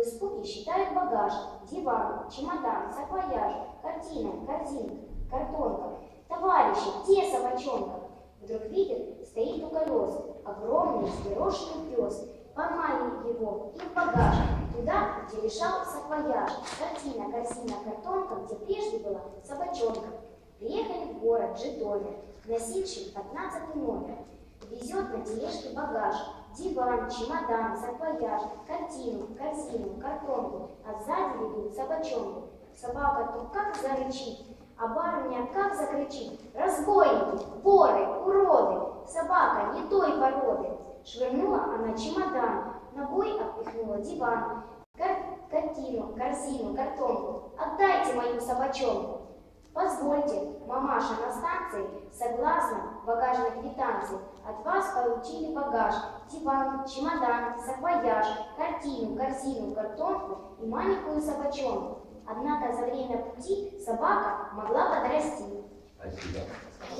В испуге считают багаж, диван, чемодан, саквояж, картина, корзинка, картонка. Товарищи, где собачонка? Вдруг видит, стоит у колес огромный взъерошенный пес. Поймали его и в багаж, туда, где лежал саквояж, картина, корзина, картонка, где прежде была собачонка. Приехали в город Житомир, носильщик 15 номер. Везет на тележке багаж, диван, чемодан, саквояж, картину, картонку, а сзади ведут собачонку. Собака то как зарычит, а барыня как закричит. Разбойники, воры, уроды, собака не той породы. Швырнула она чемодан, ногой отпихнула диван, кар- картину, корзину, картонку. Отдайте мою собачонку. Позвольте, мамаша на станции, согласно багажной квитанции, от вас получили багаж, диван, чемодан, саквояж, картину, корзину, картонку и маленькую собачонку. Однако за время пути собака могла